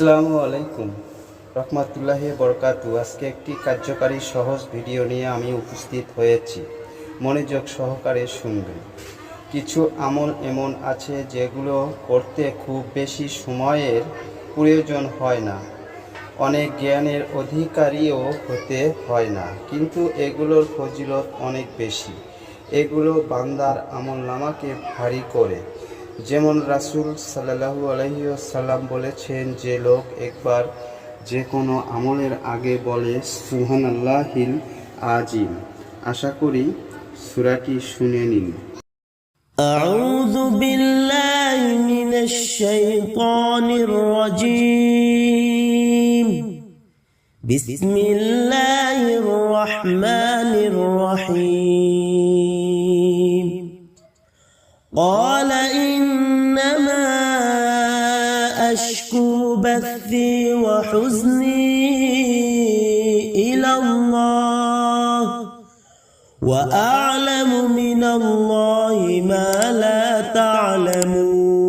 আসসালামু আলাইকুম রহমতুল্লাহ বরকাতু আজকে একটি কার্যকারী সহজ ভিডিও নিয়ে আমি উপস্থিত হয়েছি। মনোযোগ সহকারে শুনবেন। কিছু আমল এমন আছে যেগুলো করতে খুব বেশি সময়ের প্রয়োজন হয় না। অনেক জ্ঞানের অধিকারীও হতে হয় না। কিন্তু এগুলোর ফজিলত অনেক বেশি। এগুলো বান্দার আমল নামাকে ভারী করে। যেমন রাসূল সাল্লাহু আলহিসাল্লাম বলেছেন যে লোক একবার যে কোনো আমলের আগে বলে সুহান আল্লাহিল আজিম আশা করি সুরাটি শুনে নিন أعوذ بالله من الشيطان الرجيم بسم الله الرحمن الرحيم قال أشكو بثي وحزني إلى الله وأعلم من الله ما لا تعلمون.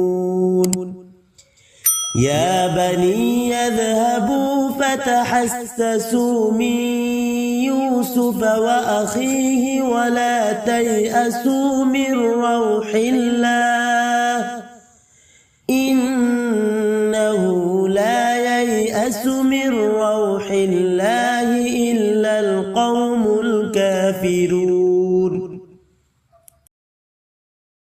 يا بني يذهبوا فتحسسوا من يوسف وأخيه ولا تيأسوا من روح الله. لست من روح الله إلا القوم الكافرون.